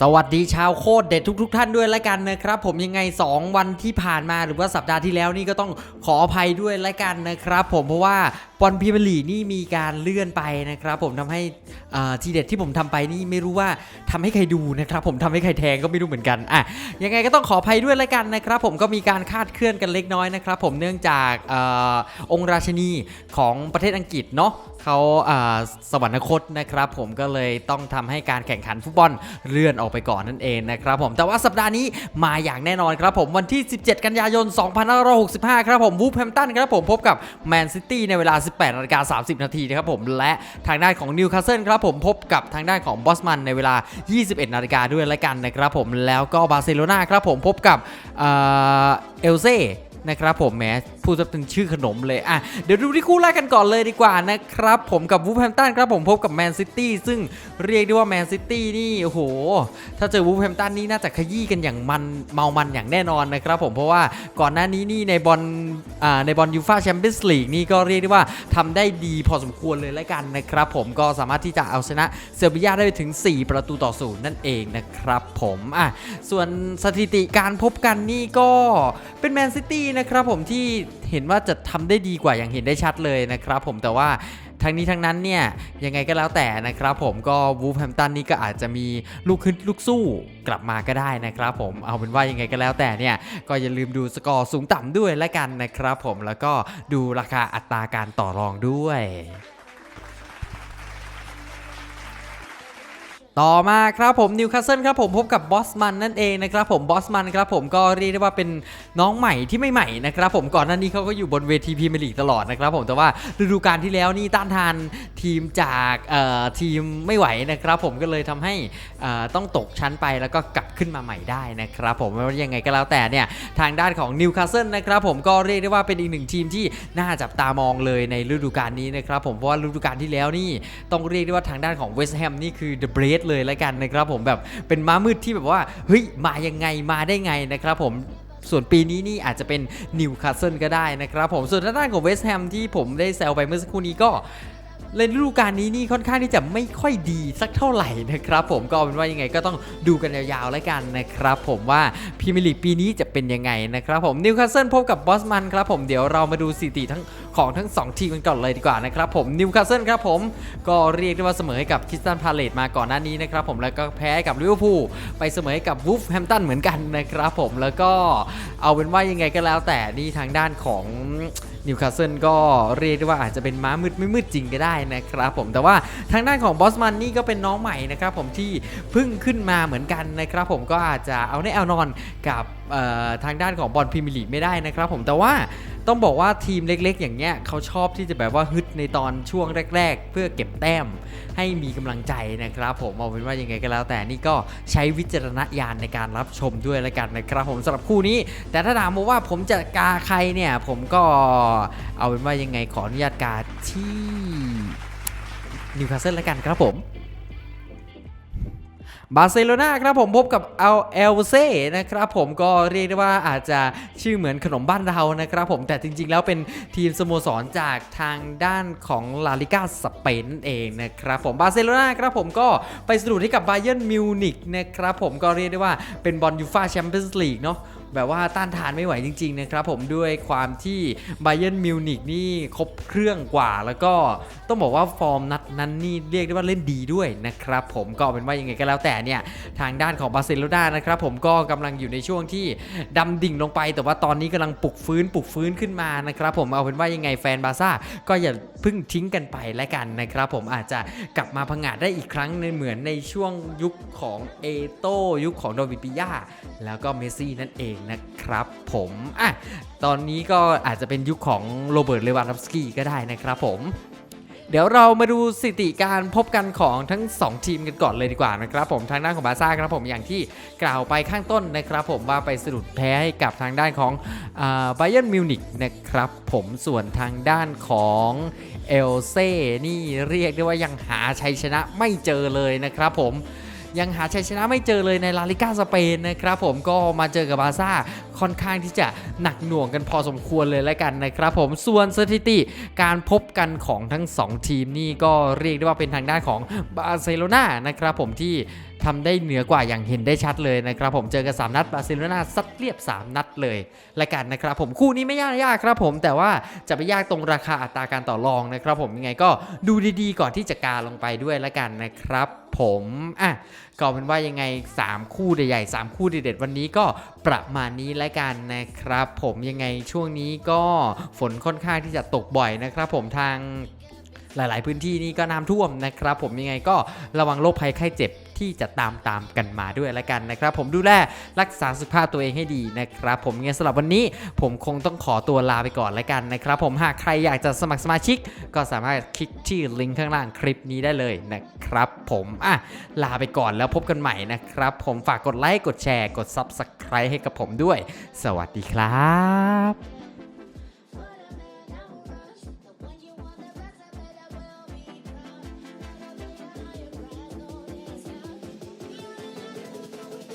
สวัสดีชาวโคตรเด็ดทุก ๆ ท่านด้วยละกันนะครับ ผมยังไง 2 วันที่ผ่านมาหรือว่าสัปดาห์ที่แล้วนี่ก็ต้องขออภัยด้วยละกันนะครับ ผมเพราะว่า อลพรีเมียร์ลีกนี่มีการเลื่อนไปนะครับผมทำให้ทีเด็ดที่ผมทำไปนี่ไม่รู้ว่าทำให้ใครดูนะครับผมทำให้ใครแทงก็ไม่รู้เหมือนกันอะยังไงก็ต้องขออภัยด้วยละกันนะครับผมก็มีการคาดเคลื่อนกันเล็กน้อยนะครับผมเนื่องจากอองค์ราชินีของประเทศอังกฤษเนาะเขาสวรรคตนะครับผมก็เลยต้องทำให้การแข่งขันฟุตบอลเลื่อนออกไปก่อนนั่นเองนะครับผมแต่ว่าสัปดาห์นี้มาอย่างแน่นอนครับผมวันที่ 17 กันยายน 2565 ครับผมวูฟแฮมตันครับผมพบกับแมนซิตี้ในเวลา18นาฬิกา30 นาทีนะครับผมและทางด้านของนิวคาสเซิลครับผมพบกับทางด้านของบอสมันในเวลา 21นาฬิกาด้วยละกันนะครับผมแล้วก็บาร์เซโลนาครับผมพบกับเอลเซ่ นะครับผมแหมพูดซะเป็นชื่อขนมเลยอะเดี๋ยวดูที่คู่แรกกันก่อนเลยดีกว่านะครับผมกับวูฟแฮมตันครับผมพบกับแมนซิตี้ซึ่งเรียกได้ว่าแมนซิตี้นี่โอ้โห ถ้าเจอวูฟแฮมตันนี่น่าจะขยี้กันอย่างมันเมามันอย่างแน่นอนนะครับผมเพราะว่าก่อนหน้านี้นี่ในบอลอ่าในบอลยูฟาแชมเปี้ยนส์ลีกนี่ก็เรียกได้ว่าทำได้ดีพอสมควรเลยและกันนะครับผมก็สามารถที่จะเอาชนะเซอร์เบียได้ไปถึง 4 ประตูต่อศูนย์นั่นเองนะครับผมอะส่วนสถิติการพบกันนี่ก็เป็นแมนซิตี้นะครับผมที่เห็นว่าจะทำได้ดีกว่าอย่างเห็นได้ชัดเลยนะครับผมแต่ว่าทั้งนี้ทั้งนั้นเนี่ยยังไงก็แล้วแต่นะครับผมก็วูฟแฮมตันนี่ก็อาจจะมีลูกขึ้นลูกสู้กลับมาก็ได้นะครับผมเอาเป็นว่ายังไงก็แล้วแต่เนี่ยก็อย่าลืมดูสกอร์สูงต่ำด้วยละกันนะครับผมแล้วก็ดูราคาอัตราการต่อรองด้วย ต่อมาครับผมนิวคาสเซิลครับผมพบกับบอสมันนั่นเองนะครับผมบอสมันครับผมก็เรียกได้ว่าเป็นน้องใหม่ที่ไม่ใหม่นะครับผมก่อนหน้านี้เขาก็อยู่บนเวทีพรีเมียร์ลีกตลอดนะครับผมแต่ว่าฤดูกาลที่แล้วนี่ต้านทานทีมจากเอ่อทีมไม่ไหวนะครับผมก็เลยทำให้อ่อต้องตกชั้นไปแล้วก็กลับขึ้นมาใหม่ได้นะครับผมไม่ว่ายังไงก็แล้วแต่เนี่ยทางด้านของนิวคาสเซิลนะครับผมก็เรียกได้ว่าเป็นอีกหนึ่งทีมที่น่าจับตามองเลยในฤดูกาลนี้นะครับผมเพราะว่าฤดูกาลที่แล้วนี่ต้องเรียกได้ว่าทางด้านของเวสต์แฮมนี่คือ The b r e a d เลยแล้วกันนะครับผมแบบเป็นม้ามืดที่แบบว่าเฮ้ยมายังไงมาได้ไงนะครับผมส่วนปีนี้นี่อาจจะเป็นนิวคาสเซิลก็ได้นะครับผมส่วนทางด้านของเวสต์แฮมที่ผมได้แซวไปเมื่อสักครู่นี้ก็เล่นฤดูกาลนี้นี่ค่อนข้างที่จะไม่ค่อยดีสักเท่าไหร่นะครับผมก็เอาเป็นว่ายังไงก็ต้องดูกันยาวๆแล้วกันนะครับผมว่าพรีเมียร์ลีกปีนี้จะเป็นยังไงนะครับผมนิวคาสเซิลพบกับบอสมันครับผมเดี๋ยวเรามาดูสถิติทั้ง ของทั้งสองทีมกันก่อนเลยดีกว่านะครับผมนิวคาสเซิลครับผมก็เรียกได้ว่าเสมอให้กับคริสตันพาเลตมาก่อนหน้านี้นะครับผมแล้วก็แพ้กับลิเวอร์พูลไปเสมอให้กับวูฟแฮมตันเหมือนกันนะครับผมแล้วก็เอาเป็นว่ายังไงก็แล้ว แต่นี่ทางด้านของนิวคาสเซิลก็เรียกได้ว่าอาจจะเป็นม้ามืดไม่มืดจริงก็ได้นะครับผมแต่ว่าทางด้านของบอสมันนี่ก็เป็นน้องใหม่นะครับผมที่เพิ่งขึ้นมาเหมือนกันนะครับผมก็อาจจะเอาแน่เอานอนกับทางด้านของบอลพรีเมียร์ลีกไม่ได้นะครับผมแต่ว่า ต้องบอกว่าทีมเล็กๆ อย่างเงี้ยเขาชอบที่จะแบบว่าฮึดในตอนช่วงแรก ๆ เพื่อเก็บแต้มให้มีกำลังใจนะครับผมเอาเป็นว่ายังไงก็แล้ว แต่นี่ก็ใช้วิจารณญาณในการรับชมด้วยแล้วกันนะครับผมสำหรับคู่นี้ แต่ถ้าถามมว่าผมจะกาใครเนี่ย ผมก็เอาเป็นว่ายังไงขออนุญาตกาที่นิวคาสเซิลแล้วกันครับผม บาร์เซโลนาครับผมพบกับเอาเอลเซ่นะครับผมก็เรียกได้ว่าอาจจะชื่อเหมือนขนมบ้านเรานะครับผมแต่จริงๆ แล้วเป็นทีมสโมสรจากทางด้านของลาลิกาสเปนนั่นเองนะครับผมบาร์เซโลนาครับผมก็ไปสะดุดให้กับบาเยิร์นมิวนิกนะครับผมก็เรียกได้ว่าเป็นบอลยูฟาแชมเปี้ยนส์ลีกเนาะ แบบว่าต้านทานไม่ไหวจริงๆนะครับผมด้วยความที่ไบเ e นมิวนิกนี่ครบเครื่องกว่า แล้วก็ต้องบอกว่าฟอร์มนัดนั้นนี่เรียกได้ว่าเล่นดีด้วยนะครับผมก็เป็นว่ายังไงก็แล้วแต่เนี่ยทางด้านของบาร์เซโลนานะครับผมก็กำลังอยู่ในช่วงที่ดำดิ่งลงไป แต่ว่าตอนนี้กำลังปลุกฟื้นปลุกฟื้นขึ้นมานะครับผมเอาเป็นว่ายังไงแฟนบาซ่าก็อย่าเพิ่งทิ้งกันไปแล้วกันนะครับผมอาจจะกลับมาพังงาดได้อีกครั้งในเหมือนในช่วงยุคของเอโตยุคของโดวิดปิยาแล้วก็เมซี่นั่นเองนะครับผมอะตอนนี้ก็อาจจะเป็นยุคของโรเบิร์ตเลวานดอฟสกี้ก็ได้นะครับผมเดี๋ยวเรามาดูสถิติการพบกันของทั้ง 2 ทีมกันก่อนเลยดีกว่านะครับผมทางด้านของบาซ่าครับผมอย่างที่กล่าวไปข้างต้นนะครับผมว่าไปสะดุดแพ้ให้กับทางด้านของไบเ e นมิวนิกนะครับผมส่วนทางด้านของเอลเซ่นี่เรียกได้ว่ายังหาชัยชนะไม่เจอเลยนะครับผม ยังหาชัยชนะไม่เจอเลยในลาลิก้าสเปนนะครับผมก็มาเจอกับบาซ่าค่อนข้างที่จะหนักหน่วงกันพอสมควรเลยแล้วกันนะครับผมส่วนสถิติการพบกันของทั้ง 2 ทีมนี่ก็เรียกได้ว่าเป็นทางด้านของบาร์เซโลนานะครับผมที่ ทำได้เหนือกว่าอย่างเห็นได้ชัดเลยนะครับผมเจอกันสามนัดบาร์เซโลนาซัดเรียบ 3 นัดเลยละกันนะครับผมคู่นี้ไม่ยากยากครับผมแต่ว่าจะไปยากตรงราคาอัตราการต่อรองนะครับผมยังไงก็ดูดีๆ ก่อนที่จะกาลงไปด้วยละกันนะครับผมอะก็เป็นว่ายังไง 3 คู่ใหญ่ๆ3คู่เด็ดๆวันนี้ก็ประมาณนี้ละกันนะครับ ผมยังไงช่วงนี้ก็ฝนค่อนข้างที่จะตกบ่อยนะครับ ผมทาง หลาย ๆ พื้นที่นี่ก็น้ำท่วมนะครับ ผมยังไงก็ระวังโรคภัยไข้เจ็บที่จะตามตามกันมาด้วยละกันนะครับ ผมดูแลรักษาสุขภาพตัวเองให้ดีนะครับ ผมยังไงสำหรับวันนี้ผมคงต้องขอตัวลาไปก่อนละกันนะครับ ผมหากใครอยากจะสมัครสมาชิก ก็สามารถคลิกที่ลิงก์ข้างล่างคลิปนี้ได้เลยนะครับ ผมอะลาไปก่อนแล้วพบกันใหม่นะครับ ผมฝากกดไลค์กดแชร์กด Subscribe ให้กับผมด้วย สวัสดีครับ